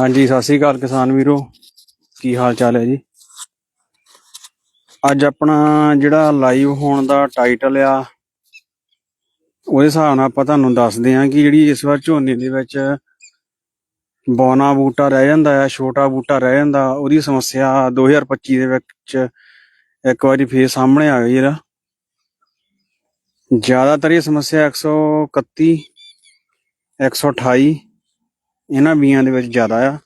ਹਾਂਜੀ, ਸਤਿ ਸ੍ਰੀ ਅਕਾਲ ਕਿਸਾਨ ਵੀਰੋ। ਕੀ ਹਾਲ ਚਾਲ ਹੈ ਜੀ? ਅੱਜ ਆਪਣਾ ਜਿਹੜਾ ਲਾਈਵ ਹੋਣ ਦਾ ਟਾਈਟਲ ਆ, ਉਹਦੇ ਹਿਸਾਬ ਨਾਲ ਆਪਾਂ ਤੁਹਾਨੂੰ ਦੱਸਦੇ ਹਾਂ ਕਿ ਜਿਹੜੀ ਇਸ ਵਾਰ ਝੋਨੇ ਦੇ ਵਿੱਚ ਬੌਨਾ ਬੂਟਾ ਰਹਿ ਜਾਂਦਾ ਆ, ਛੋਟਾ ਬੂਟਾ ਰਹਿ ਜਾਂਦਾ, ਉਹਦੀ ਸਮੱਸਿਆ 2025 ਦੇ ਵਿੱਚ ਇੱਕ ਵਾਰੀ ਫੇਰ ਸਾਹਮਣੇ ਆ ਗਈ ਜਿਹੜਾ ਜ਼ਿਆਦਾਤਰ ਇਹ ਸਮੱਸਿਆ 131 128 ਇਹਨਾਂ ਬੀਆਂ ਦੇ ਵਿੱਚ ਜ਼ਿਆਦਾ ਆ।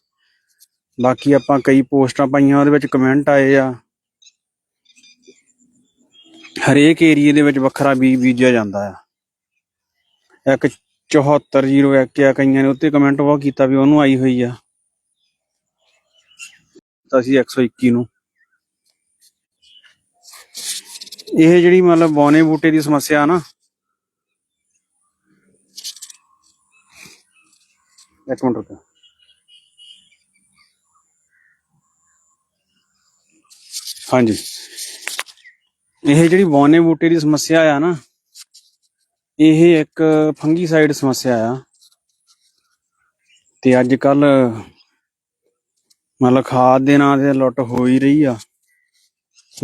ਬਾਕੀ ਆਪਾਂ ਕਈ ਪੋਸਟਾਂ ਪਾਈਆਂ, ਉਹਦੇ ਵਿੱਚ ਕਮੈਂਟ ਆਏ ਆ। ਹਰੇਕ ਏਰੀਏ ਦੇ ਵਿੱਚ ਵੱਖਰਾ ਬੀਜ ਬੀਜਿਆ ਜਾਂਦਾ ਆ। ਇੱਕ 7401 ਆ, ਕਈਆਂ ਨੇ ਉੱਤੇ ਕਮੈਂਟ ਉਹ ਕੀਤਾ ਵੀ ਉਹਨੂੰ ਆਈ ਹੋਈ ਆ। ਤਾਂ ਅਸੀਂ 121 ਨੂੰ। ਇਹ ਜਿਹੜੀ ਮਤਲਬ ਬੌਨੇ ਬੂਟੇ ਦੀ ਸਮੱਸਿਆ ਨਾ ਇੱਕ ਮਿੰਟ ਰੁਕੋ ਹਾਂਜੀ। ਇਹ ਜਿਹੜੀ ਬੌਨੇ ਬੂਟੇ ਦੀ ਸਮੱਸਿਆ ਆ ਨਾ, ਇਹ ਇੱਕ ਫੰਗੀਸਾਈਡ ਸਮੱਸਿਆ ਆ। ਤੇ ਅੱਜ ਕੱਲ ਮਤਲਬ ਖਾਦ ਦੇ ਨਾਂ ਤੇ ਲੁੱਟ ਹੋ ਹੀ ਰਹੀ ਆ।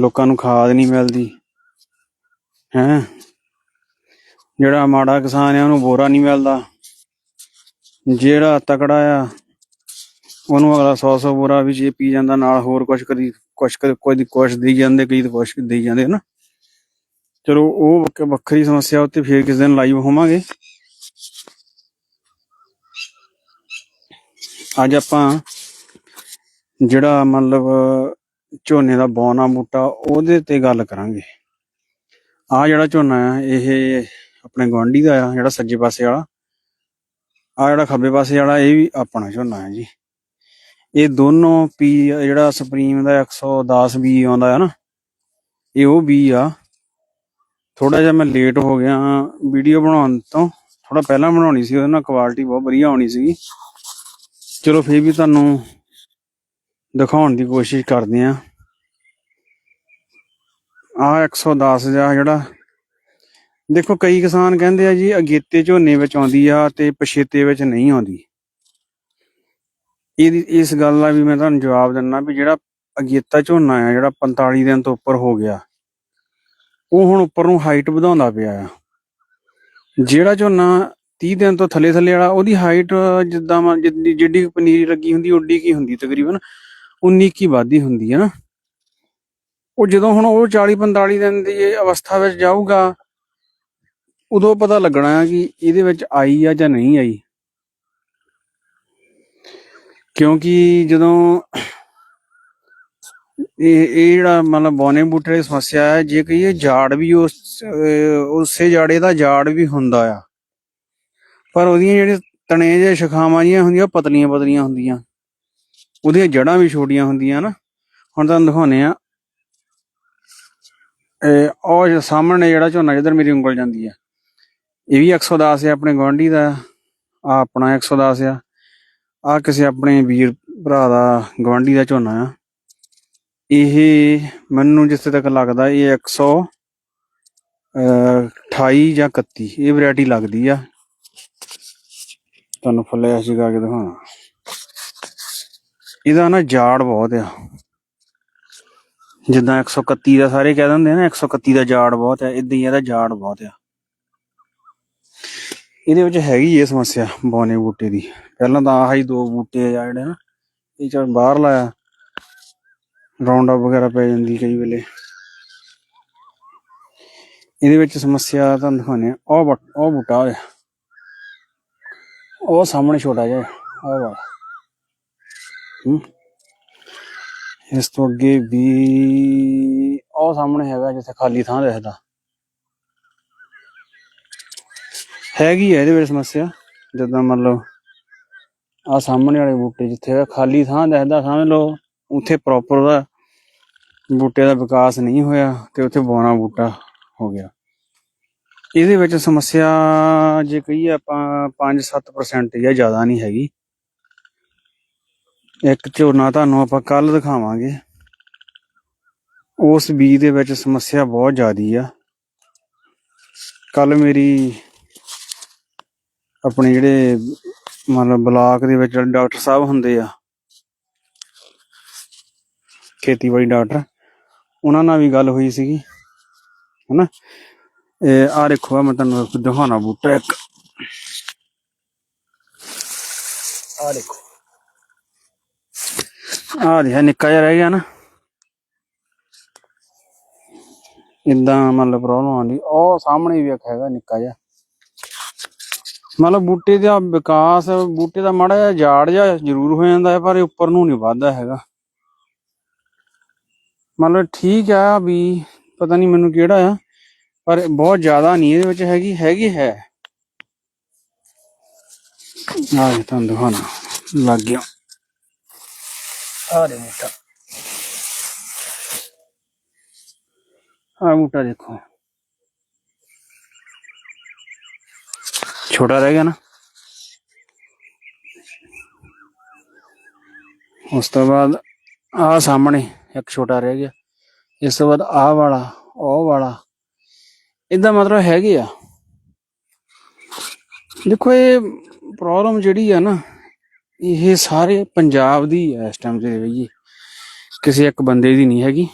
ਲੋਕਾਂ ਨੂੰ ਖਾਦ ਨਹੀਂ ਮਿਲਦੀ। ਹੈ? ਜਿਹੜਾ ਮਾੜਾ ਕਿਸਾਨ ਆ, ਉਹਨੂੰ ਬੋਰਾ ਨਹੀਂ ਮਿਲਦਾ। ਜਿਹੜਾ ਤਕੜਾ ਆ, ਉਹਨੂੰ ਅਗਲਾ 100 100 ਬੋਰਾ ਵੀ ਜੇ ਪੀ ਜਾਂਦਾ, ਨਾਲ ਹੋਰ ਕੁਛ ਕਦੀ ਕੁਛ ਕੋਈ ਕੁਛ ਦੇਈ ਜਾਂਦੇ, ਕਈ ਕੁਛ ਦੇਈ ਜਾਂਦੇ ਨਾ ਚਲੋ, ਉਹ ਵੱਖਰੀ ਸਮੱਸਿਆ ਉੱਤੇ ਫੇਰ ਕਿਸੇ ਦਿਨ ਲਾਈਵ ਹੋਵਾਂਗੇ। ਅੱਜ ਆਪਾਂ ਜਿਹੜਾ ਮਤਲਬ ਝੋਨੇ ਦਾ ਬੌਨਾ ਬੂਟਾ, ਉਹਦੇ ਤੇ ਗੱਲ ਕਰਾਂਗੇ। ਆ ਜਿਹੜਾ ਝੋਨਾ ਆ, ਇਹ ਆਪਣੇ ਗੁਆਂਢੀ ਦਾ ਆ, ਜਿਹੜਾ ਸੱਜੇ ਪਾਸੇ ਵਾਲਾ। ਆ ਜਿਹੜਾ ਖੱਬੇ ਪਾਸੇ ਵਾਲਾ, ਇਹ ਵੀ ਆਪਣਾ ਝੋਨਾ ਹੈ ਜੀ। ਇਹ ਦੋਨੋਂ ਪੀ, ਜਿਹੜਾ ਸੁਪਰੀਮ ਦਾ 110 ਬੀ ਆਉਂਦਾ ਹੈ ਨਾ, ਇਹ ਉਹ ਬੀ ਆ। ਥੋੜਾ ਜਿਹਾ ਮੈਂ ਲੇਟ ਹੋ ਗਿਆ ਵੀਡੀਓ ਬਣਾਉਣ ਤੋਂ ਥੋੜਾ ਪਹਿਲਾਂ ਬਣਾਉਣੀ ਸੀ, ਉਹਦੇ ਨਾਲ ਕੁਆਲਿਟੀ ਬਹੁਤ ਵਧੀਆ ਆਉਣੀ ਸੀ ਚਲੋ ਫੇਰ ਵੀ ਤੁਹਾਨੂੰ ਦਿਖਾਉਣ ਦੀ ਕੋਸ਼ਿਸ਼ ਕਰਦੇ ਆ ਆ 110 ਦਾ ਜਿਹੜਾ ਦੇਖੋ, ਕਈ ਕਿਸਾਨ ਕਹਿੰਦੇ ਆ ਜੀ, ਅਗੇਤੇ ਝੋਨੇ ਵਿੱਚ ਆਉਂਦੀ ਆ ਤੇ ਪਛੇਤੇ ਵਿੱਚ ਨਹੀਂ ਆਉਂਦੀ। ਇਹਦੀ ਇਸ ਗੱਲ ਦਾ ਵੀ ਮੈਂ ਤੁਹਾਨੂੰ ਜਵਾਬ ਦਿੰਨਾ ਵੀ ਜਿਹੜਾ ਅਗੇਤਾ ਝੋਨਾ ਆ, ਜਿਹੜਾ 45 ਦਿਨ ਤੋਂ ਉੱਪਰ ਹੋ ਗਿਆ, ਉਹ ਹੁਣ ਉੱਪਰ ਨੂੰ ਹਾਈਟ ਵਧਾਉਂਦਾ ਪਿਆ ਆ। ਜਿਹੜਾ ਝੋਨਾ 30 ਦਿਨ ਤੋਂ ਥੱਲੇ ਥੱਲੇ ਵਾਲਾ, ਉਹਦੀ ਹਾਈਟ ਜਿੱਦਾਂ ਵਾ ਜਿੱਡੀ ਪਨੀਰੀ ਲੱਗੀ ਹੁੰਦੀ ਓਡੀ ਕੀ ਹੁੰਦੀ ਤਕਰੀਬਨ 19 ਕੀ ਵਾਧੀ ਹੁੰਦੀ ਹੈ ਨਾ। ਉਹ ਜਦੋਂ ਹੁਣ ਉਹ 40 45 ਦਿਨ ਦੀ ਅਵਸਥਾ ਵਿੱਚ ਜਾਊਗਾ ਉਦੋਂ ਪਤਾ ਲੱਗਣਾ ਹੈ ਕਿ ਇਹਦੇ ਵਿੱਚ ਆਈ ਆ ਜਾਂ ਨਹੀਂ ਆਈ। ਕਿਉਂਕਿ ਜਦੋਂ ਇਹ ਇਹ ਜਿਹੜਾ ਮਤਲਬ ਬੌਨੇ ਬੂਟੇ ਦੀ ਸਮੱਸਿਆ ਹੈ, ਜੇ ਕਹੀਏ ਝਾੜ ਵੀ ਉਸ ਉਸੇ ਜਾੜੇ ਦਾ ਝਾੜ ਵੀ ਹੁੰਦਾ ਆ। ਪਰ ਉਹਦੀਆਂ ਜਿਹੜੀਆਂ ਤਣੇ ਜਿਹੇ ਸ਼ਖਾਵਾਂ ਜੀਆਂ ਹੁੰਦੀਆਂ, ਉਹ ਪਤਲੀਆਂ ਪਤਲੀਆਂ ਹੁੰਦੀਆਂ। ਉਹਦੀਆਂ ਜੜਾਂ ਵੀ ਛੋਟੀਆਂ ਹੁੰਦੀਆਂ ਨਾ। ਹੁਣ ਤੁਹਾਨੂੰ ਦਿਖਾਉਨੇ ਆ ਇਹ ਉਹ ਸਾਹਮਣੇ ਜਿਹੜਾ ਝੋਨਾ ਜਿੱਧਰ ਮੇਰੀ ਉਂਗਲ ਜਾਂਦੀ ਆ। ਇਹ ਵੀ 110 ਆ ਆਪਣੇ ਗੁਆਂਢੀ ਦਾ, ਆ ਆਪਣਾ 110 ਆ। ਆ ਕਿਸੇ ਆਪਣੇ ਵੀਰ ਭਰਾ ਦਾ ਗੁਆਂਢੀ ਦਾ ਝੋਨਾ ਆ। ਇਹ ਮੈਨੂੰ ਜਿੱਥੇ ਤੱਕ ਲੱਗਦਾ ਇਹ 100 ਅਹ 28 ਜਾਂ 31 ਇਹ ਵੈਰਾਈਟੀ ਲੱਗਦੀ ਆ। ਤੁਹਾਨੂੰ ਫੁੱਲੇ ਸੀਗਾ ਕੇ ਦਿਖਾਉਣਾ। ਇਹਦਾ ਨਾ ਜਾੜ ਬਹੁਤ ਆ। ਜਿੱਦਾਂ 131 ਦਾ ਸਾਰੇ ਕਹਿ ਦਿੰਦੇ ਆ ਨਾ 131 ਦਾ ਜਾੜ ਬਹੁਤ ਆ ਇਦਾਂ ਹੀ ਇਹਦਾ ਜਾੜ ਬਹੁਤ ਆ। ਇਹਦੇ ਵਿੱਚ ਹੈਗੀ ਇਹ ਸਮੱਸਿਆ ਬੌਨੇ ਬੂਟੇ ਦੀ। ਪਹਿਲਾਂ ਤਾਂ ਆਹ ਹੀ ਦੋ ਬੂਟੇ ਆ ਜਿਹੜੇ ਨਾ, ਇਹ ਚਲ ਬਾਹਰ ਲਾਇਆ। ਰਾਉਂਡ ਅਪ ਵਗੈਰਾ ਪੈ ਜਾਂਦੀ ਕਈ ਵੇਲੇ। ਇਹਦੇ ਵਿੱਚ ਸਮੱਸਿਆ ਤੁਹਾਨੂੰ ਦਿਖਾਉਂਦੇ ਆ ਉਹ ਬਟ- ਉਹ ਬੂਟਾ ਹੋਇਆ ਉਹ ਸਾਹਮਣੇ ਛੋਟਾ ਜਿਹਾ ਉਹ ਵਾਲਾ। ਹੂੰ। ਇਸ ਤੋਂ ਅੱਗੇ ਵੀ ਉਹ ਸਾਹਮਣੇ ਹੈਗਾ, ਜਿੱਥੇ ਖਾਲੀ ਥਾਂ ਦਿਖਦਾ ਹੈਗੀ ਆ ਇਹਦੇ ਵਿੱਚ ਸਮੱਸਿਆ, ਜਦੋਂ ਮਤਲਬ ਆ ਸਾਹਮਣੇ ਵਾਲੇ ਬੂਟੇ ਜਿੱਥੇ ਖਾਲੀ ਥਾਂ ਦਿਖਦਾ ਸਮਝ ਲਓ, ਉੱਥੇ ਪ੍ਰੋਪਰ ਦਾ ਬੂਟੇ ਦਾ ਵਿਕਾਸ ਨਹੀਂ ਹੋਇਆ ਤੇ ਉੱਥੇ ਬੌਨਾ ਬੂਟਾ ਹੋ ਗਿਆ। ਇਹਦੇ ਵਿੱਚ ਸਮੱਸਿਆ ਜੇ ਕਹੀਏ ਆਪਾਂ 5-7% ਜਾਂ ਜ਼ਿਆਦਾ ਨਹੀਂ ਹੈਗੀ। ਇੱਕ ਝੋਨਾ ਤੁਹਾਨੂੰ ਆਪਾਂ ਕੱਲ ਦਿਖਾਵਾਂਗੇ। ਉਸ ਬੀਜ ਦੇ ਵਿੱਚ ਸਮੱਸਿਆ ਬਹੁਤ ਜ਼ਿਆਦੀ ਆ। ਕੱਲ ਮੇਰੀ ਆਪਣੇ ਜਿਹੜੇ ਮਤਲਬ ਬਲਾਕ ਦੇ ਵਿੱਚ ਡਾਕਟਰ ਸਾਹਿਬ ਹੁੰਦੇ ਆ, ਖੇਤੀਬਾੜੀ ਡਾਕਟਰ, ਉਹਨਾਂ ਨਾਲ ਵੀ ਗੱਲ ਹੋਈ ਸੀਗੀ, ਹਨਾ? ਇਹ ਆ ਦੇਖੋ ਮੈਂ ਤੁਹਾਨੂੰ ਦਿਖਾਉਣਾ ਬੂਟਾ ਇੱਕ। ਆ ਦੇਖੋ। ਆ ਰਿਹਾ ਨਿੱਕਾ ਜਿਹਾ ਰਹਿ ਗਿਆ ਨਾ। ਇਦਾਂ ਮਤਲਬ ਪ੍ਰੋਬਲਮ ਆਉਂਦੀ। ਉਹ ਸਾਹਮਣੇ ਵੀ ਇੱਕ ਹੈਗਾ ਨਿੱਕਾ ਜਿਹਾ। ਮਤਲਬ ਬੂਟੇ ਦਾ ਵਿਕਾਸ, ਬੂਟੇ ਦਾ ਮਾੜਾ ਜਿਹਾ ਜਾੜ ਜਿਹਾ ਜ਼ਰੂਰ ਹੋ ਜਾਂਦਾ ਹੈ, ਪਰ ਇਹ ਉੱਪਰ ਨੂੰ ਨਹੀਂ ਵੱਧਦਾ ਹੈਗਾ। ਮਤਲਬ ਠੀਕ ਆ ਵੀ ਪਤਾ ਨਹੀਂ ਮੈਨੂੰ ਕਿਹੜਾ ਆ, ਪਰ ਬਹੁਤ ਜ਼ਿਆਦਾ ਨਹੀਂ ਇਹਦੇ ਵਿੱਚ ਹੈਗੀ ਹੈਗੀ ਹੈ। ਆ ਇਹ ਤੁਹਾਨੂੰ ਦਿਖਾਉਣਾ। ਲੱਗ ਗਿਆ। ਆ ਦੇ ਮੋਟਾ ਆ ਬੂਟਾ ਦੇਖੋ। ਛੋਟਾ ਰਹਿ ਗਿਆ ਨਾ। ਉਸ ਤੋਂ ਬਾਅਦ ਆ ਸਾਹਮਣੇ ਇੱਕ ਛੋਟਾ ਰਹਿ ਗਿਆ। ਇਸ ਤੋਂ ਬਾਅਦ ਆ ਵਾਲਾ, ਉਹ ਵਾਲਾ ਇਦਾਂ ਮਤਲਬ ਹੈਗੇ ਆ। ਦੇਖੋ ਇਹ ਪ੍ਰੋਬਲਮ ਜਿਹੜੀ ਆ ਨਾ, ਇਹ ਸਾਰੇ ਪੰਜਾਬ ਦੀ ਹੈ ਇਸ ਟਾਈਮ ਦੇ ਵਿੱਚ। ਕਿਸੇ ਇੱਕ ਬੰਦੇ ਦੀ ਨਹੀਂ ਹੈਗੀ।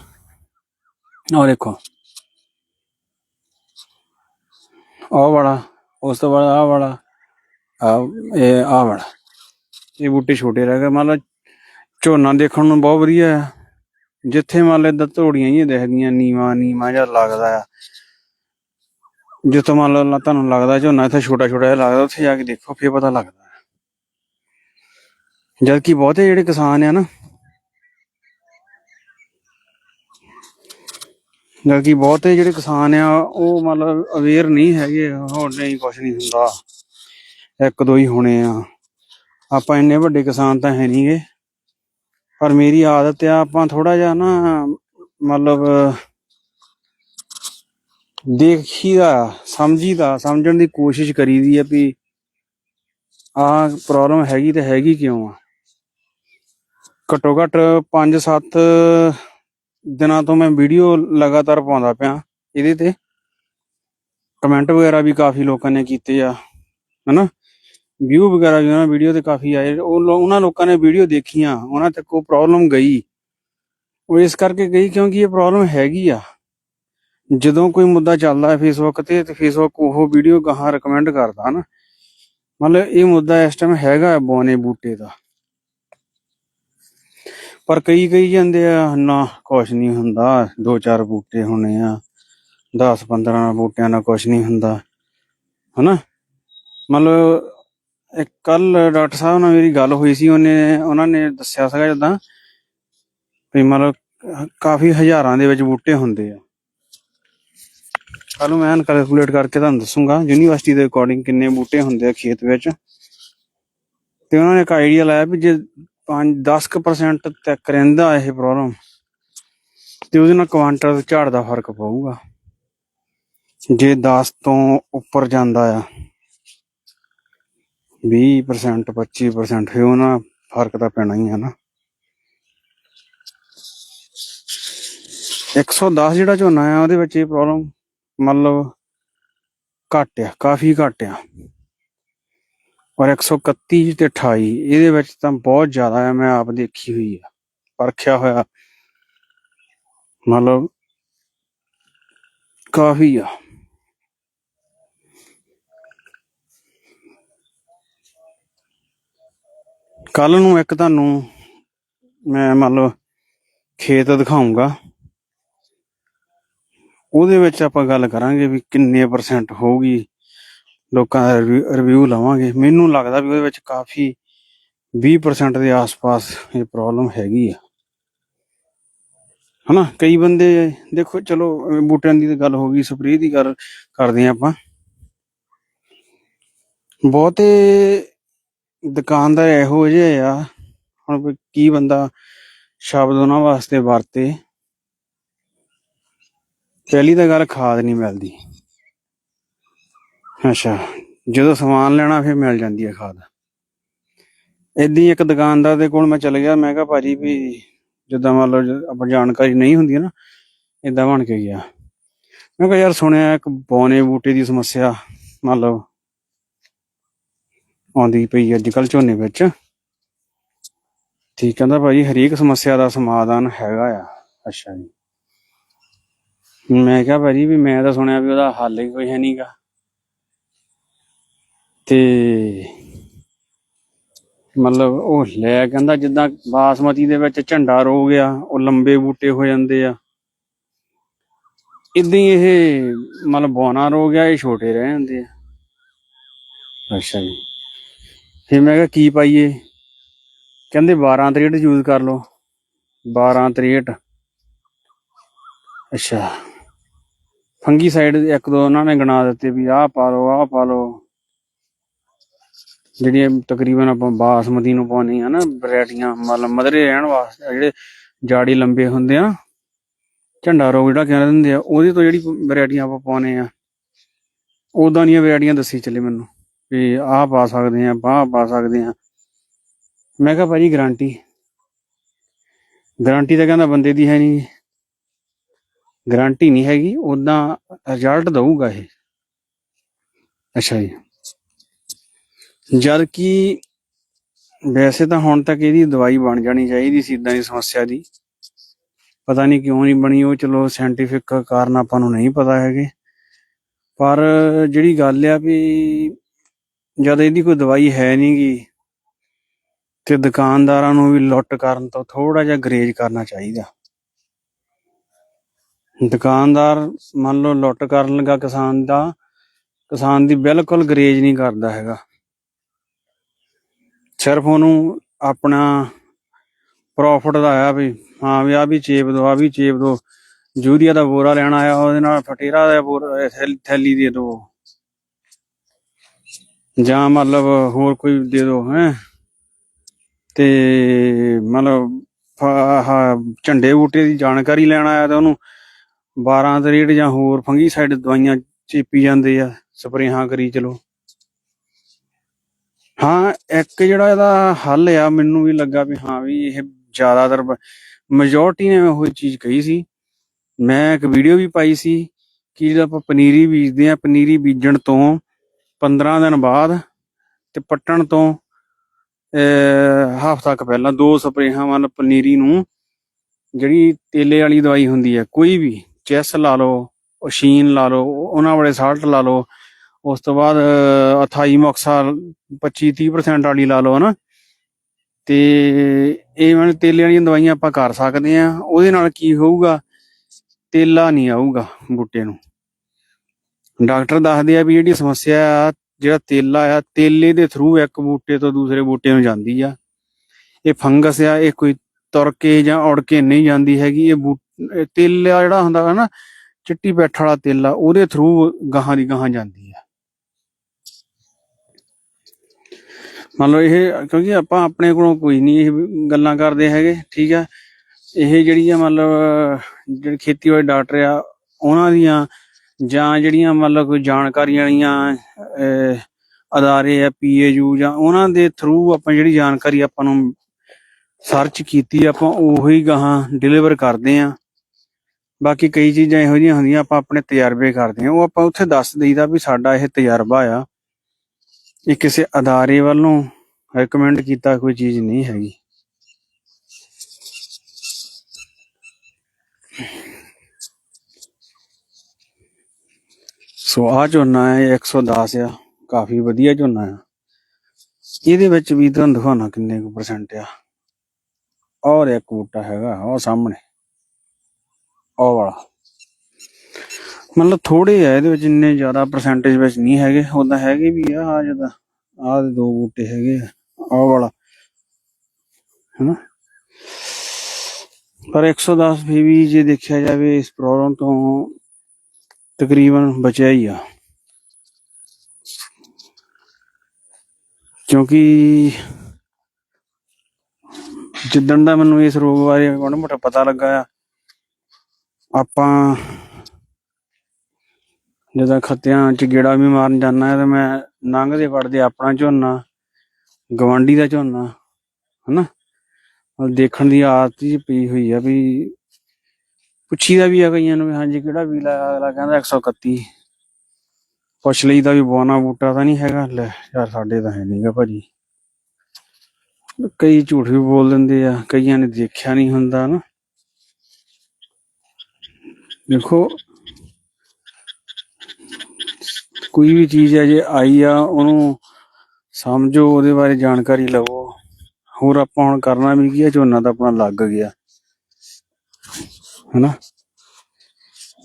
ਔਰ ਦੇਖੋ। ਆਹ ਵਾਲਾ ਉਸ ਤੋਂ ਬਾਅਦ ਆਹ ਵਾਲਾ ਆ ਇਹ, ਆਹ ਵਾਲਾ। ਇਹ ਬੂਟੇ ਛੋਟੇ ਰਹਿ ਗਏ। ਮੰਨ ਲਓ ਝੋਨਾ ਦੇਖਣ ਨੂੰ ਬਹੁਤ ਵਧੀਆ ਆ। ਜਿੱਥੇ ਮੰਨ ਲਓ ਏਦਾਂ ਧੋੜੀਆਂ ਹੀ ਦਿਖਦੀਆਂ, ਨੀਵਾ ਨੀਵਾ ਜਿਹਾ ਲੱਗਦਾ ਆ। ਜਿੱਥੋਂ ਮੰਨ ਲਓ ਤੁਹਾਨੂੰ ਲੱਗਦਾ ਝੋਨਾ ਇੱਥੇ ਛੋਟਾ ਛੋਟਾ ਜਿਹਾ ਲੱਗਦਾ, ਉੱਥੇ ਜਾ ਕੇ ਦੇਖੋ, ਫੇਰ ਪਤਾ ਲੱਗਦਾ। ਜਦ ਕਿ ਬਹੁਤੇ ਜਿਹੜੇ ਕਿਸਾਨ ਆ ਨਾ ਜਦ ਬਹੁਤੇ ਜਿਹੜੇ ਕਿਸਾਨ ਆ, ਉਹ ਮਤਲਬ ਅਵੇਅਰ ਨਹੀਂ ਹੈਗੇ, ਹੋਰ ਨਹੀਂ ਕੁਝ ਨਹੀਂ ਹੁੰਦਾ। ਇੱਕ ਦੋ ਹੀ ਹੋਣੇ ਆ। ਆਪਾਂ ਇੰਨੇ ਵੱਡੇ ਕਿਸਾਨ ਤਾਂ ਹੈ ਨਹੀਂਗੇ। ਪਰ ਮੇਰੀ ਆਦਤ ਆ, ਆਪਾਂ ਥੋੜਾ ਜਿਹਾ ਨਾ, ਮਤਲਬ ਦੇਖੀਦਾ, ਸਮਝੀਦਾ, ਸਮਝਣ ਦੀ ਕੋਸ਼ਿਸ਼ ਕਰੀਦੀ ਆ ਵੀ ਆ ਪ੍ਰੋਬਲਮ ਹੈਗੀ ਤੇ ਹੈਗੀ ਕਿਉਂ ਆ? ਘੱਟੋ ਘੱਟ 5-7 ਦਿਨਾਂ ਤੋਂ ਮੈਂ ਵੀਡੀਓ ਲਗਾਤਾਰ ਪਾਉਂਦਾ ਪਿਆ। ਇਹਦੇ ਤੇ ਕਮੈਂਟ ਵਗੈਰਾ ਵੀ ਕਾਫੀ ਲੋਕਾਂ ਨੇ ਕੀਤੇ ਆ, ਹਨਾ? ਵਿਊ ਵਗੈਰਾ ਵੀ ਉਹਨਾਂ ਵੀਡੀਓ ਤੇ ਕਾਫੀ ਆਏ। ਉਹ ਉਹਨਾਂ ਲੋਕਾਂ ਨੇ ਵੀਡੀਓ ਦੇਖੀਆਂ, ਉਹਨਾਂ ਤੱਕ ਕੋਈ ਪ੍ਰੋਬਲਮ ਗਈ। ਉਹ ਇਸ ਕਰਕੇ ਗਈ ਕਿਉਂਕਿ ਇਹ ਪ੍ਰੋਬਲਮ ਹੈਗੀ ਆ। ਜਦੋਂ ਕੋਈ ਮੁੱਦਾ ਚੱਲਦਾ ਹੈ ਫੇਸਬੁੱਕ ਤੇ ਤੇ ਫੇਸਬੁੱਕ ਉਹ ਵੀਡੀਓ ਗਾਹਾਂ ਰეკਮੈਂਡ ਕਰਦਾ ਨਾ ਮਤਲਬ ਇਹ ਮੁੱਦਾ ਇਸ ਟਾਈਮ ਹੈਗਾ ਬੋਨੇ ਬੂਟੇ ਦਾ। ਪਰ ਕਈ ਕਈ ਜਾਂਦੇ ਆ, ਨਾ ਕੁਛ ਨਹੀਂ ਹੁੰਦਾ, ਦੋ ਚਾਰ ਬੂਟੇ ਹੋਣੇ ਆ 10 15 ਬੂਟਿਆਂ ਨਾਲ ਕੁਛ ਨਹੀਂ ਹੁੰਦਾ, ਹਨਾ? ਮਤਲਬ ਕੱਲ ਡਾਕਟਰ ਸਾਹਿਬ ਨਾਲ ਮੇਰੀ ਗੱਲ ਹੋਈ ਸੀ, ਉਹਨੇ, ਉਹਨਾਂ ਨੇ ਦੱਸਿਆ ਸੀਗਾ ਜਦਾਂ ਵੀ ਮਤਲਬ ਕਾਫੀ ਹਜ਼ਾਰਾਂ ਦੇ ਵਿੱਚ ਬੂਟੇ ਹੁੰਦੇ ਆ। ਕੱਲ ਮੈਂ ਕੈਲਕੂਲੇਟ ਕਰਕੇ ਤੁਹਾਨੂੰ ਦੱਸੂਗਾ, ਯੂਨੀਵਰਸਿਟੀ ਦੇ ਅਕੋਰਡਿੰਗ ਕਿੰਨੇ ਬੂਟੇ ਹੁੰਦੇ ਆ ਖੇਤ ਵਿੱਚ। ਤੇ ਉਹਨਾਂ ਨੇ ਇੱਕ ਆਈਡੀਆ ਲਾਇਆ ਵੀ ਜੇ 5 10% ਤੱਕ ਰਹਿੰਦਾ ਇਹ ਪ੍ਰੋਬਲਮ ਤੇ ਉਹਦੇ ਨਾਲ ਕੁਆਂਟਲ ਝਾੜ ਦਾ ਫ਼ਰਕ ਪਊਗਾ। ਜੇ 10 ਤੋਂ ਉੱਪਰ ਜਾਂਦਾ ਆ 20% 25% ਫਿਰ ਉਹਨਾਂ ਫ਼ਰਕ ਤਾਂ ਪੈਣਾ ਹੀ ਆ ਨਾ। 110 ਜਿਹੜਾ ਝੋਨਾ ਆ, ਉਹਦੇ ਵਿੱਚ ਇਹ ਪ੍ਰੋਬਲਮ ਮਤਲਬ ਘੱਟ ਆ, ਕਾਫੀ ਘੱਟ ਆ। ਔਰ 131 ਤੇ 28 ਇਹਦੇ ਵਿੱਚ ਤਾਂ ਬਹੁਤ ਜ਼ਿਆਦਾ ਆ ਮੈਂ ਆਪ ਦੇਖੀ ਹੋਈ ਆ, ਪਰਖਿਆ ਹੋਇਆ। ਮਤਲਬ ਕਾਫੀ ਆ। ਕੱਲ ਨੂੰ ਇੱਕ ਤੁਹਾਨੂੰ ਮੈਂ ਮੰਨ ਲਓ ਖੇਤ ਦਿਖਾਉਂਗਾ ਉਹਦੇ ਵਿੱਚ ਆਪਾਂ ਗੱਲ ਕਰਾਂਗੇ ਵੀ ਕਿੰਨੇ ਪਰਸੈਂਟ ਹੋਊਗੀ। ਲੋਕਾਂ ਦਾ ਰਿਵਿਊ ਲਵਾਂਗੇ। ਮੈਨੂੰ ਲੱਗਦਾ ਵੀ ਉਹਦੇ ਵਿੱਚ ਕਾਫੀ 20% ਦੇ ਆਸ-ਪਾਸ ਇਹ ਪ੍ਰੋਬਲਮ ਹੈਗੀ ਆ। ਹਨਾ? ਕਈ ਬੰਦੇ ਦੇਖੋ, ਚਲੋ, ਬੂਟਿਆਂ ਦੀ ਤਾਂ ਗੱਲ ਹੋ ਗਈ, ਸਪਰੇਅ ਦੀ ਗੱਲ ਕਰਦੇ ਆ ਆਪਾਂ। ਬਹੁਤੇ ਦੁਕਾਨਦਾਰ ਇਹੋ ਜਿਹੇ ਆ। ਹੁਣ ਕੀ ਬੰਦਾ ਸ਼ਬਦ ਉਹਨਾਂ ਵਾਸਤੇ ਵਰਤੇ। ਪਹਿਲੀ ਤਾਂ ਗੱਲ ਖਾਦ ਨਹੀਂ ਮਿਲਦੀ। ਅੱਛਾ, ਜਦੋਂ ਸਮਾਨ ਲੈਣਾ ਫਿਰ ਮਿਲ ਜਾਂਦੀ ਹੈ ਖਾਦ। ਏਦਾਂ ਇੱਕ ਦੁਕਾਨਦਾਰ ਦੇ ਕੋਲ ਮੈਂ ਚਲ ਗਿਆ, ਮੈਂ ਕਿਹਾ ਭਾਜੀ ਵੀ ਜਿੱਦਾਂ ਮੰਨ ਲਓ ਆਪਾਂ ਜਾਣਕਾਰੀ ਨਹੀਂ ਹੁੰਦੀ ਨਾ, ਏਦਾਂ ਬਣ ਕੇ ਗਿਆ। ਮੈਂ ਕਿਹਾ ਯਾਰ ਸੁਣਿਆ ਇੱਕ ਬੌਨੇ ਬੂਟੇ ਦੀ ਸਮੱਸਿਆ ਮੰਨ ਲਓ ਆਉਂਦੀ ਪਈ ਅੱਜ ਕੱਲ ਝੋਨੇ ਵਿੱਚ। ਠੀਕ ਕਹਿੰਦਾ ਭਾਜੀ, ਹਰੇਕ ਸਮੱਸਿਆ ਦਾ ਸਮਾਧਾਨ ਹੈਗਾ ਆ। ਅੱਛਾ ਜੀ। ਮੈਂ ਕਿਹਾ ਭਾਜੀ ਵੀ ਮੈਂ ਤਾਂ ਸੁਣਿਆ ਵੀ ਉਹਦਾ ਹੱਲ ਹੀ ਕੋਈ ਹੈ ਨਹੀਂਗਾ ਤੇ ਮਤਲਬ ਉਹ ਲੈ ਕਹਿੰਦਾ ਜਿੱਦਾਂ ਬਾਸਮਤੀ ਦੇ ਵਿੱਚ ਝੰਡਾ ਰੋਗ ਆ ਉਹ ਲੰਬੇ ਬੂਟੇ ਹੋ ਜਾਂਦੇ ਆ। ਇਦਾਂ ਇਹ ਮਤਲਬ ਬੋਨਾ ਰੋਗ ਆ ਇਹ ਛੋਟੇ ਰਹਿ ਜਾਂਦੇ ਆ। ਅੱਛਾ ਜੀ। ਫਿਰ ਮੈਂ ਕਿਹਾ ਕੀ ਪਾਈਏ? ਕਹਿੰਦੇ 12 63 ਯੂਜ਼ ਕਰ ਲਓ। 12 63 ਅੱਛਾ। ਫੰਗੀ ਸਾਈਡ ਇੱਕ ਦੋ ਉਹਨਾਂ ਨੇ ਗਣਾ ਦਿੱਤੇ ਵੀ ਆਹ ਪਾ ਲਓ ਆਹ ਪਾ ਲਓ। ਜਿਹੜੀਆਂ ਤਕਰੀਬਨ ਆਪਾਂ ਬਾਸਮਤੀ ਨੂੰ ਪਾਉਂਦੇ ਆ ਨਾ, ਵੈਰਾਈਟੀਆਂ, ਮਤਲਬ ਮਧਰੇ ਰਹਿਣ ਵਾਸਤੇ ਜਿਹੜੇ ਜਾੜੀ ਲੰਬੇ ਹੁੰਦੇ ਆ, ਝੰਡਾ ਰੋਗ ਜਿਹੜਾ ਕਹਿੰਦੇ ਹੁੰਦੇ ਆ, ਉਹਦੇ ਤੋਂ ਜਿਹੜੀ ਵੈਰਾਈਟੀਆਂ ਆਪਾਂ ਪਾਉਨੇ ਆ ਉਦਾਂ ਦੀਆਂ ਵੈਰਾਈਟੀਆਂ ਦੱਸੀ ਚੱਲੇ ਮੈਨੂੰ, ਵੀ ਆਹ ਪਾ ਸਕਦੇ ਆ, ਬਾਹ ਪਾ ਸਕਦੇ ਆ। ਮੈਂ ਕਿਹਾ ਭਾਜੀ ਗਾਰੰਟੀ ਗਾਰੰਟੀ ਤਾਂ ਕਹਿੰਦਾ ਬੰਦੇ ਦੀ ਹੈ ਨਹੀਂ ਗਾਰੰਟੀ ਨਹੀਂ ਹੈਗੀ ਉਦਾਂ ਰਿਜ਼ਲਟ ਦਊਗਾ ਇਹ। ਅੱਛਾ ਜੀ। ਜਦ ਕਿ ਵੈਸੇ ਤਾਂ ਹੁਣ ਤੱਕ ਇਹਦੀ ਦਵਾਈ ਬਣ ਜਾਣੀ ਚਾਹੀਦੀ ਸੀ ਇਦਾਂ ਦੀ ਸਮੱਸਿਆ ਦੀ। ਪਤਾ ਨਹੀਂ ਕਿਉਂ ਨਹੀਂ ਬਣੀ ਉਹ, ਚਲੋ ਸਾਇੰਟੀਫਿਕ ਕਾਰਨ ਆਪਾਂ ਨੂੰ ਨਹੀਂ ਪਤਾ ਹੈਗੇ। ਪਰ ਜਿਹੜੀ ਗੱਲ ਆ ਵੀ ਜਦ ਇਹਦੀ ਕੋਈ ਦਵਾਈ ਹੈ ਨਹੀਂਗੀ ਤੇ ਦੁਕਾਨਦਾਰਾਂ ਨੂੰ ਵੀ ਲੁੱਟ ਕਰਨ ਤੋਂ ਥੋੜਾ ਜਿਹਾ ਗਰੇਜ ਕਰਨਾ ਚਾਹੀਦਾ। ਦੁਕਾਨਦਾਰ ਮੰਨ ਲਓ ਲੁੱਟ ਕਰਨ ਲੱਗਾ ਕਿਸਾਨ ਦਾ, ਕਿਸਾਨ ਦੀ ਬਿਲਕੁਲ ਗਰੇਜ ਨਹੀਂ ਕਰਦਾ ਹੈਗਾ। ਸਿਰਫ ਉਹਨੂੰ ਆਪਣਾ ਪ੍ਰੋਫਿਟ ਦਾ ਆਇਆ ਵੀ, ਹਾਂ ਵੀ ਆ ਵੀ ਚੇਪ ਦੋ ਆ ਵੀ ਚੇਪ ਦੋ। ਯੂਰੀਆ ਦਾ ਬੋਰਾ ਲੈਣਾ ਆਇਆ, ਉਹਦੇ ਨਾਲ ਫਟੇਰਾ ਦਾ ਬੋਰਾ ਥੈਲੀ ਦੇ ਦੋ। ਜਾਂ ਮਤਲਬ ਹੋਰ ਕੋਈ ਦੇ ਦੋ, ਹੈ। ਤੇ ਮਤਲਬ ਆਹ ਝੰਡੇ ਬੂਟੇ ਦੀ ਜਾਣਕਾਰੀ ਲੈਣ ਆਇਆ ਤਾਂ ਉਹਨੂੰ 12 ਦੇ ਜਾਂ ਹੋਰ ਫੰਗੀ ਸਾਈਡ ਦਵਾਈਆਂ ਚੇਪੀ ਜਾਂਦੇ ਆ, ਸਪਰੇਹਾਂ ਕਰੀ ਚਲੋ। ਹਾਂ, ਇੱਕ ਜਿਹੜਾ ਇਹਦਾ ਹੱਲ ਆ, ਮੈਨੂੰ ਵੀ ਲੱਗਾ ਵੀ ਹਾਂ ਵੀ ਇਹ ਜ਼ਿਆਦਾਤਰ ਮੈਜੋਰਟੀ ਨੇ ਉਹ ਚੀਜ਼ ਕਹੀ ਸੀ। ਮੈਂ ਇੱਕ ਵੀਡੀਓ ਵੀ ਪਾਈ ਸੀ ਕਿ ਜਦੋਂ ਆਪਾਂ ਪਨੀਰੀ ਬੀਜਦੇ ਆ ਪਨੀਰੀ ਬੀਜਣ ਤੋਂ 15 ਦਿਨ ਬਾਅਦ ਤੇ ਪੱਟਣ ਤੋਂ ਹਫ਼ਤਾ ਕੁ ਪਹਿਲਾਂ ਦੋ ਸਪਰੇਹਾਂ ਮਤਲਬ ਪਨੀਰੀ ਨੂੰ ਜਿਹੜੀ ਤੇਲੇ ਵਾਲੀ ਦਵਾਈ ਹੁੰਦੀ ਹੈ, ਕੋਈ ਵੀ ਚੈਸ ਲਾ ਲਓ ਓਸ਼ੀਨ ਲਾ ਲਓ ਉਹਨਾਂ ਵਾਲੇ ਸਾਲਟ ਲਾ ਲਓ ਉਸ ਤੋਂ ਬਾਅਦ ਅਹ, ਅਥਾਈ ਮੋਕਸਾ 25 30% ਵਾਲੀ ਲਾ ਲਓ ਹਨਾ। ਤੇ ਇਹ ਮਨ ਤੇਲੇ ਵਾਲੀਆਂ ਦਵਾਈਆਂ ਆਪਾਂ ਕਰ ਸਕਦੇ ਆ ਉਹਦੇ ਨਾਲ ਕੀ ਹੋਊਗਾ? ਤੇਲਾ ਨਹੀਂ ਆਊਗਾ ਬੂਟੇ ਨੂੰ। ਡਾਕਟਰ ਦੱਸਦੇ ਆ ਵੀ ਜਿਹੜੀ ਸਮੱਸਿਆ ਆ ਜਿਹੜਾ ਤੇਲਾ ਆ ਤੇਲੇ ਦੇ ਥਰੂ ਇੱਕ ਬੂਟੇ ਤੋਂ ਦੂਸਰੇ ਬੂਟੇ ਨੂੰ ਜਾਂਦੀ ਆ। ਇਹ ਫੰਗਸ ਆ ਇਹ ਕੋਈ ਤੁਰ ਕੇ ਜਾਂ ਉੜ ਕੇ ਨਹੀਂ ਜਾਂਦੀ ਹੈਗੀ। ਇਹ ਬੂ- ਇਹ ਤੇਲਾ ਜਿਹੜਾ ਹੁੰਦਾ ਹੈ ਨਾ ਚਿੱਟੀ ਪੈਠ ਵਾਲਾ ਤੇਲਾ ਉਹਦੇ ਥਰੂ ਗਾਹਾਂ ਦੀ ਗਾਹਾਂ ਜਾਂਦੀ ਆ। ਮੰਨ ਲਓ ਇਹ ਕਿਉਂਕਿ ਆਪਾਂ ਆਪਣੇ ਕੋਲੋਂ ਕੋਈ ਨਹੀਂ ਇਹ ਗੱਲਾਂ ਕਰਦੇ ਹੈਗੇ, ਠੀਕ ਆ। ਇਹ ਜਿਹੜੀਆਂ ਮਤਲਬ ਜਿਹੜੇ ਖੇਤੀਬਾੜੀ ਡਾਕਟਰ ਆ, ਉਹਨਾਂ ਦੀਆਂ ਜਾਂ ਜਿਹੜੀਆਂ ਮਤਲਬ ਕੋਈ ਜਾਣਕਾਰੀਆਂ ਵਾਲੀਆਂ ਅਦਾਰੇ ਆ ਪੀਏਯੂ ਜਾਂ ਉਹਨਾਂ ਦੇ ਥਰੂ ਆਪਾਂ ਜਿਹੜੀ ਜਾਣਕਾਰੀ ਆਪਾਂ ਨੂੰ ਸਰਚ ਕੀਤੀ, ਆਪਾਂ ਉਹੀ ਗਾਹਾਂ ਡਿਲੀਵਰ ਕਰਦੇ ਆ। ਬਾਕੀ ਕਈ ਚੀਜ਼ਾਂ ਇਹੋ ਜਿਹੀਆਂ ਹੁੰਦੀਆਂ, ਆਪਾਂ ਆਪਣੇ ਤਜਰਬੇ ਕਰਦੇ ਆ। ਉਹ ਆਪਾਂ ਉੱਥੇ ਦੱਸ ਦਈਦਾ ਵੀ ਸਾਡਾ ਇਹ ਤਜਰਬਾ ਆ। ਇਹ ਕਿਸੇ ਅਦਾਰੇ ਵੱਲੋਂ ਰეკਮੈਂਡ ਕੀਤਾ ਕੋਈ ਚੀਜ਼ ਨਹੀਂ ਹੈਗੀ। ਸੋ ਆ ਝੋਨਾ ਹੈ 110 ਆ, ਕਾਫੀ ਵਧੀਆ ਝੋਨਾ ਆ। ਇਹਦੇ ਵਿੱਚ ਵੀ ਤੁਹਾਨੂੰ ਦਿਖਾਉਣਾ ਕਿੰਨੇ ਕੁ ਪਰਸੈਂਟ ਆ। ਔਰ ਇੱਕ ਬੂਟਾ ਹੈਗਾ, ਉਹ ਸਾਹਮਣੇ। ਉਹ ਵਾਲਾ। ਮਤਲਬ ਥੋੜੇ ਆ, ਇਹਦੇ ਵਿੱਚ ਇੰਨੇ ਜ਼ਿਆਦਾ ਪਰਸੈਂਟੇਜ ਵਿੱਚ ਨਹੀਂ ਹੈਗੇ। ਉਦਾਂ ਹੈਗੇ ਵੀ ਆ ਆ ਜਿਹਦਾ ਆਹ ਦੇ ਦੋ ਬੂਟੇ ਹੈਗੇ ਆ, ਆਹ ਵਾਲਾ। ਹੈਨਾ? ਪਰ 110 ਵੀ ਵੀ ਜੇ ਦੇਖਿਆ ਜਾਵੇ, ਇਸ ਪ੍ਰੋਬਲਮ ਤੋਂ ਤਕਰੀਬਨ ਬਚਿਆ ਹੀ ਆ। ਕਿਉਂਕਿ ਜਿੱਦਣ ਦਾ ਮੈਨੂੰ ਇਸ ਰੋਗ ਬਾਰੇ ਮਾੜਾ ਮੋਟਾ ਪਤਾ ਲੱਗਾ ਆ, ਆਪਾਂ ਜਦੋਂ ਖੱਤਿਆਂ ਚ ਗੇੜਾ ਵੀ ਮਾਰਨ ਜਾਂਦਾ ਹੈ ਮੈਂ ਲੰਘਦੇ ਵੜਦੇ ਆਪਣਾ ਝੋਨਾ, ਗਵਾਂਢੀ ਦਾ ਝੋਨਾ, ਹਨਾ? ਦੇਖਣ ਦੀ ਆਦਤ ਹੀ ਪਈ ਹੋਈ ਆ ਵੀ ਪੁੱਛੀਦਾ ਵੀ ਆ ਕਈਆਂ ਨੂੰ ਹਾਂਜੀ, ਕਿਹੜਾ ਵੀ ਅਗਲਾ ਕਹਿੰਦਾ 131 ਪੁੱਛ ਲਈ ਦਾ ਵੀ ਬੋਨਾ ਬੂਟਾ ਤਾਂ ਨਹੀਂ ਹੈਗਾ? ਲੈ, ਯਾਰ ਸਾਡੇ ਤਾਂ ਹੈ ਨਹੀਂਗਾ ਭਾਜੀ। ਕਈ ਝੂਠ ਵੀ ਬੋਲ ਦਿੰਦੇ ਆ, ਕਈਆਂ ਨੇ ਦੇਖਿਆ ਨਹੀਂ ਹੁੰਦਾ ਨਾ ਦੇਖੋ ਕੋਈ ਵੀ ਚੀਜ਼ ਹੈ ਜੇ ਆਈ ਆ, ਉਹਨੂੰ ਸਮਝੋ, ਉਹਦੇ ਬਾਰੇ ਜਾਣਕਾਰੀ ਲਵੋ। ਹੋਰ ਆਪਾਂ ਹੁਣ ਕਰਨਾ ਵੀ ਕੀ ਹੈ ਝੋਨਾ ਤਾਂ ਆਪਣਾ ਲੱਗ ਗਿਆ। ਹਨਾ?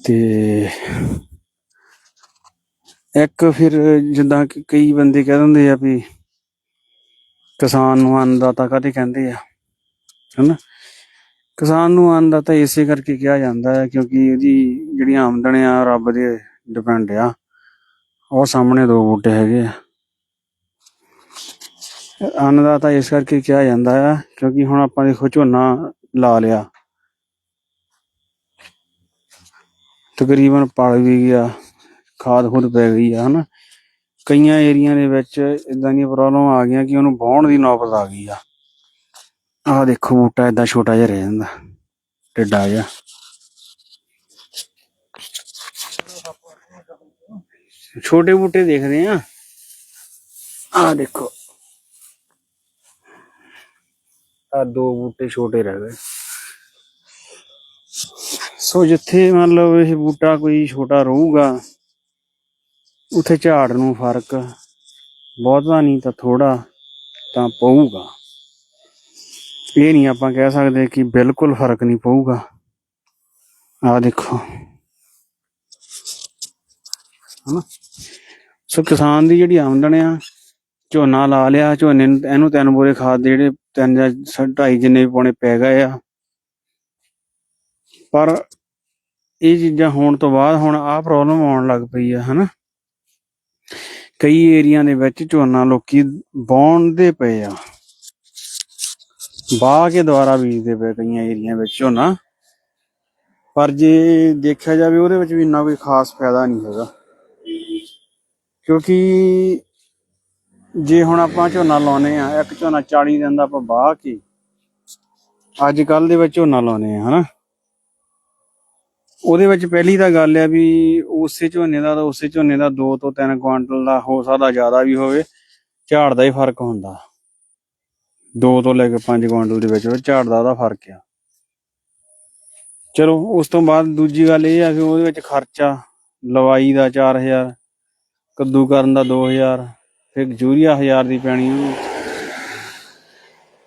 ਤੇ ਇੱਕ ਫਿਰ ਜਿੱਦਾਂ ਕਈ ਬੰਦੇ ਕਹਿ ਦਿੰਦੇ ਆ ਵੀ ਕਿਸਾਨ ਨੂੰ ਅੰਨਦਾਤਾ ਕਾਹਤੇ ਕਹਿੰਦੇ ਆ? ਹਨਾ? ਕਿਸਾਨ ਨੂੰ ਅੰਨਦਾਤਾ ਇਸੇ ਕਰਕੇ ਕਿਹਾ ਜਾਂਦਾ ਹੈ ਕਿਉਂਕਿ ਇਹਦੀ ਜਿਹੜੀ ਆਮਦਨ ਆ, ਰੱਬ ਦੇ ਡਿਪੈਂਡ ਆ। ਉਹ ਸਾਹਮਣੇ ਦੋ ਬੂਟੇ ਹੈਗੇ ਆ। ਅੰਨਦਾਤਾ ਇਸ ਕਰਕੇ ਕਿਹਾ ਜਾਂਦਾ ਆ, ਕਿਉਂਕਿ ਹੁਣ ਆਪਾਂ ਦੇਖੋ ਝੋਨਾ ਲਾ ਲਿਆ। ਤਕਰੀਬਨ ਪਲ ਵੀ ਗਿਆ, ਖਾਦ ਖੁਦ ਪੈ ਗਈ ਆ, ਹਨਾ। ਕਈਆਂ ਏਰੀਆ ਦੇ ਵਿੱਚ ਇਦਾਂ ਦੀਆਂ ਪ੍ਰੋਬਲਮ ਆ ਗਈਆਂ ਕਿ ਉਹਨੂੰ ਵਾਹੁਣ ਦੀ ਨੌਬਤ ਆ ਗਈ ਆ। ਆਹ ਦੇਖੋ ਬੂਟਾ ਏਦਾਂ ਛੋਟਾ ਜਿਹਾ ਰਹਿ ਜਾਂਦਾ ਟਿੱਡਾ ਜਿਹਾ। ਛੋਟੇ ਬੂਟੇ ਦੇਖਦੇ ਆ ਆਹ ਦੇਖੋ ਆ ਦੋ ਬੂਟੇ ਛੋਟੇ ਰਹਿ ਗਏ ਸੋ ਜਿੱਥੇ ਮੰਨ ਲਓ ਇਹ ਬੂਟਾ ਕੋਈ ਛੋਟਾ ਰਹੂਗਾ ਉਥੇ ਝਾੜ ਨੂੰ ਫ਼ਰਕ ਬਹੁਤਾ ਨਹੀਂ ਤਾਂ ਥੋੜਾ ਤਾਂ ਪਊਗਾ ਇਹ ਨਹੀਂ ਆਪਾਂ ਕਹਿ ਸਕਦੇ ਕਿ ਬਿਲਕੁਲ ਫ਼ਰਕ ਨਹੀਂ ਪਊਗਾ ਆਹ ਦੇਖੋ ਹਨਾ? ਸੋ ਕਿਸਾਨ ਦੀ ਜਿਹੜੀ ਆਮਦਨ ਆ, ਝੋਨਾ ਲਾ ਲਿਆ, ਝੋਨੇ ਨੂੰ ਇਹਨੂੰ ਤਿੰਨ ਬੋਰੇ ਖਾਦ ਦੇ ਜਿਹੜੇ ਤਿੰਨ ਜਾਂ ਢਾਈ ਜਿੰਨੇ ਵੀ ਪਾਉਣੇ ਪੈ ਗਏ ਆ। ਪਰ ਇਹ ਚੀਜ਼ਾਂ ਹੋਣ ਤੋਂ ਬਾਅਦ ਹੁਣ ਆਹ ਪ੍ਰੋਬਲਮ ਆਉਣ ਲੱਗ ਪਈ ਆ, ਹਨਾ? ਕਈ ਏਰੀਆ ਦੇ ਵਿੱਚ ਝੋਨਾ ਲੋਕੀ ਬਾਉਣਦੇ ਪਏ ਆ। ਬਾਹ ਕੇ ਦੁਬਾਰਾ ਬੀਜਦੇ ਪਏ ਕਈਆਂ ਏਰੀਆ ਵਿੱਚ ਝੋਨਾ। ਪਰ ਜੇ ਦੇਖਿਆ ਜਾਵੇ ਉਹਦੇ ਵਿੱਚ ਵੀ ਇੰਨਾ ਕੋਈ ਖਾਸ ਫਾਇਦਾ ਨਹੀਂ ਹੈਗਾ। ਕਿਉਂਕਿ ਜੇ ਹੁਣ ਆਪਾਂ ਝੋਨਾ ਲਾਉਨੇ ਆ ਇੱਕ ਝੋਨਾ 40 ਦਿਨ ਦਾ ਆਪਾਂ ਬਾਹ ਕੇ ਅੱਜ ਕੱਲ ਦੇ ਵਿੱਚ ਝੋਨਾ ਲਾਉਨੇ ਆ ਹਨਾ? ਉਹਦੇ ਵਿੱਚ ਪਹਿਲੀ ਤਾਂ ਗੱਲ ਆ ਵੀ ਉਸੇ ਝੋਨੇ ਦਾ ਉਸੇ ਝੋਨੇ ਦਾ 2 ਤੋਂ 3 ਕੁਆਂਟਲ ਦਾ ਹੋ ਸਕਦਾ ਜ਼ਿਆਦਾ ਵੀ ਹੋਵੇ, ਝਾੜ ਦਾ ਹੀ ਫ਼ਰਕ ਹੁੰਦਾ। 2 ਤੋਂ ਲੈ ਕੇ 5 ਕੁਆਂਟਲ ਦੇ ਵਿੱਚ ਝਾੜ ਦਾ ਉਹਦਾ ਫ਼ਰਕ ਆ। ਚਲੋ, ਉਸ ਤੋਂ ਬਾਅਦ ਦੂਜੀ ਗੱਲ ਇਹ ਆ ਕਿ ਉਹਦੇ ਵਿੱਚ ਖਰਚਾ, ਲਵਾਈ ਦਾ 4000 ਕੱਦੂ ਕਰਨ ਦਾ 2000 ਫਿਰ ਯੂਰੀਆ 1000 ਦੀ ਪੈਣੀ ਉਹਨੂੰ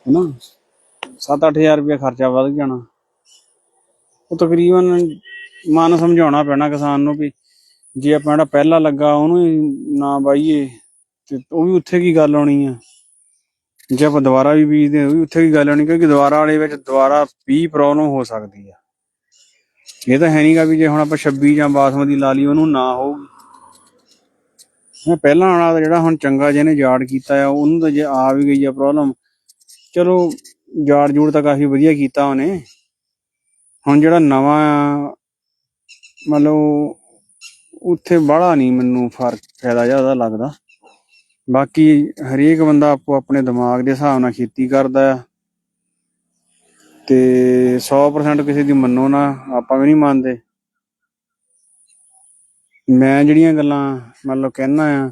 ਹਨਾ? 7-8000 ਰੁਪਏ ਖਰਚਾ ਵੱਧ ਜਾਣਾ ਉਹ ਤਕਰੀਬਨ ਮਨ ਸਮਝਾਉਣਾ ਪੈਣਾ ਕਿਸਾਨ ਨੂੰ ਵੀ ਜੇ ਆਪਾਂ ਜਿਹੜਾ ਪਹਿਲਾ ਲੱਗਾ ਉਹਨੂੰ ਹੀ ਨਾ ਬਾਈਏ ਤੇ ਉਹ ਵੀ ਉੱਥੇ ਕੀ ਗੱਲ ਆਉਣੀ ਆ। ਜੇ ਆਪਾਂ ਦੁਬਾਰਾ ਵੀ ਬੀਜਦੇ ਹਾਂ, ਉਹ ਵੀ ਉੱਥੇ ਕੀ ਗੱਲ ਆਉਣੀ ਕਿਉਂਕਿ ਦੁਬਾਰਾ ਵਾਲੇ ਵਿੱਚ ਦੁਬਾਰਾ ਵੀ ਪ੍ਰੋਬਲਮ ਹੋ ਸਕਦੀ ਆ। ਇਹ ਤਾਂ ਹੈ ਨਹੀਂਗਾ ਵੀ ਜੇ ਹੁਣ ਆਪਾਂ 26 ਜਾਂ ਬਾਸਮਤੀ ਲਾ ਲਈ ਉਹਨੂੰ ਨਾ ਹੋਊਗੀ। ਮੈਂ ਪਹਿਲਾਂ ਵਾਲਾ ਜਿਹੜਾ ਹੁਣ ਚੰਗਾ ਜਿਹਨੇ ਜਾੜ ਕੀਤਾ ਆ ਉਹਨੂੰ ਤਾਂ ਜੇ ਆ ਵੀ ਗਈ ਆ ਪ੍ਰੋਬਲਮ ਚਲੋ ਜਾੜ ਜੂੜ ਤਾਂ ਕਾਫੀ ਵਧੀਆ ਕੀਤਾ ਉਹਨੇ। ਹੁਣ ਜਿਹੜਾ ਨਵਾਂ ਆ, ਮਤਲਬ ਉੱਥੇ ਬੜਾ ਨਹੀਂ ਮੈਨੂੰ ਫ਼ਰਕ ਫਾਇਦਾ ਜ਼ਿਆਦਾ ਲੱਗਦਾ। ਬਾਕੀ ਹਰੇਕ ਬੰਦਾ ਆਪੋ ਆਪਣੇ ਦਿਮਾਗ ਦੇ ਹਿਸਾਬ ਨਾਲ ਖੇਤੀ ਕਰਦਾ ਆ। ਤੇ 100% ਕਿਸੇ ਦੀ ਮੰਨੋ ਨਾ ਆਪਾਂ ਵੀ ਨਹੀਂ ਮੰਨਦੇ। ਮੈਂ ਜਿਹੜੀਆਂ ਗੱਲਾਂ ਮਤਲਬ ਕਹਿਣਾ ਆ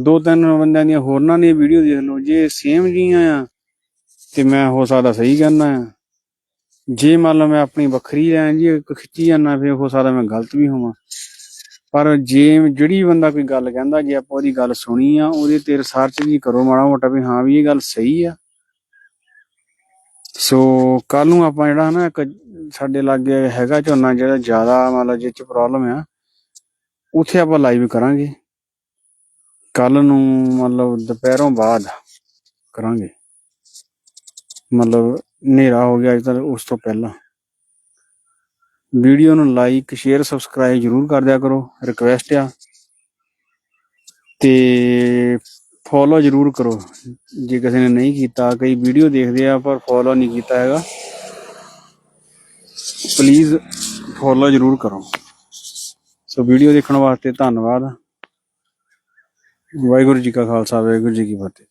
ਦੋ ਤਿੰਨ ਬੰਦਿਆਂ ਦੀਆਂ ਹੋਰਨਾਂ ਦੀਆਂ ਵੀਡੀਓ ਦੇਖ ਲਓ, ਜੇ ਸੇਮ ਜੀਆਂ ਆ, ਤੇ ਮੈਂ ਹੋ ਸਕਦਾ ਸਹੀ ਕਹਿਣਾ ਆ। ਜੇ ਮੰਨ ਲਓ ਮੈਂ ਆਪਣੀ ਵੱਖਰੀ ਲੈਣ ਜੀ ਖਿੱਚੀ ਜਾਂਦਾ, ਫਿਰ ਹੋ ਸਕਦਾ ਮੈਂ ਗਲਤ ਵੀ ਹੋਵਾਂ। ਪਰ ਜੇ ਜਿਹੜੀ ਬੰਦਾ ਕੋਈ ਗੱਲ ਕਹਿੰਦਾ, ਜੇ ਆਪਾਂ ਉਹਦੀ ਗੱਲ ਸੁਣੀ ਆ, ਉਹਦੇ ਤੇ ਰਿਸਰਚ ਵੀ ਕਰੋ ਮਾੜਾ ਮੋਟਾ ਵੀ ਹਾਂ ਵੀ ਇਹ ਗੱਲ ਸਹੀ ਆ। ਸੋ ਕੱਲ ਨੂੰ ਆਪਾਂ ਜਿਹੜਾ ਨਾ ਇੱਕ ਸਾਡੇ ਲਾਗੇ ਹੈਗਾ ਝੋਨਾ ਜਿਹੜਾ ਜ਼ਿਆਦਾ ਮਤਲਬ ਜਿਹ ਚ ਪ੍ਰੋਬਲਮ ਆ ਉੱਥੇ ਆਪਾਂ ਲਾਈਵ ਕਰਾਂਗੇ। ਕੱਲ ਨੂੰ ਮਤਲਬ ਦੁਪਹਿਰੋਂ ਬਾਅਦ ਕਰਾਂਗੇ। ਮਤਲਬ ਹਨੇਰਾ ਹੋ ਗਿਆ ਅੱਜ ਤੱਕ ਉਸ ਤੋਂ ਪਹਿਲਾਂ। ਵੀਡੀਓ ਨੂੰ ਲਾਈਕ ਸ਼ੇਅਰ ਸਬਸਕ੍ਰਾਈਬ ਜਰੂਰ ਕਰ ਦਿਆ ਕਰੋ। ਰਿਕਵੈਸਟ ਆ। ਤੇ ਫੋਲੋ ਜਰੂਰ ਕਰੋ। ਜੇ ਕਿਸੇ ਨੇ ਨਹੀਂ ਕੀਤਾ, ਕਈ ਵੀਡੀਓ ਦੇਖਦੇ ਆ ਪਰ ਫੋਲੋ ਨਹੀਂ ਕੀਤਾ ਹੈਗਾ। ਪਲੀਜ਼ ਫੋਲੋ ਜਰੂਰ ਕਰੋ। ਸੋ ਵੀਡੀਓ ਦੇਖਣ ਵਾਸਤੇ ਧੰਨਵਾਦ। ਵਾਹਿਗੁਰੂ ਜੀ ਕਾ ਖਾਲਸਾ ਵਾਹਿਗੁਰੂ ਜੀ ਕੀ ਫਤਿਹ।